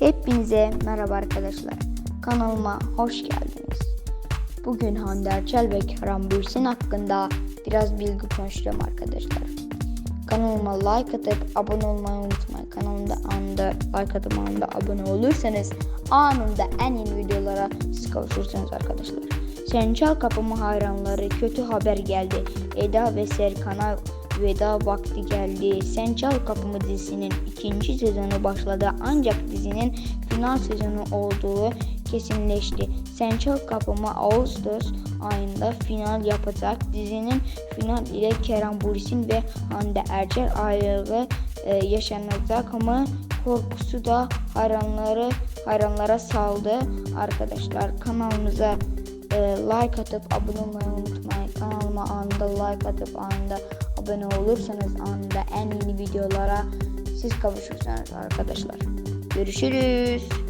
Hepinize merhaba arkadaşlar. Kanalıma hoş geldiniz. Bugün Hande Erçel ve Kerem Bürsin hakkında biraz bilgi konuşacağım arkadaşlar. Kanalıma like atıp abone olmayı unutmayın. Kanalımda anında like atıp anında abone olursanız anında en yeni videolara siz kavuşursunuz arkadaşlar. Sen Çal Kapımı hayranları kötü haber geldi. Eda ve Serkan'a veda vakti geldi. Sen Çal Kapımı dizisinin ikinci sezonu başladı ancak dizinin final sezonu olduğu kesinleşti. Sen Çal Kapımı Ağustos ayında final yapacak. Dizinin final ile Kerem Bürsin ve Hande Erçel ayrılığı e, yaşanacak ama korkusu da hayranları hayranlara saldı. Arkadaşlar kanalımıza e, like atıp abone olmayı unutmayın. Kanalıma anında like atıp anında abone olursanız anında en yeni videolara siz kavuşursunuz arkadaşlar. Görüşürüz.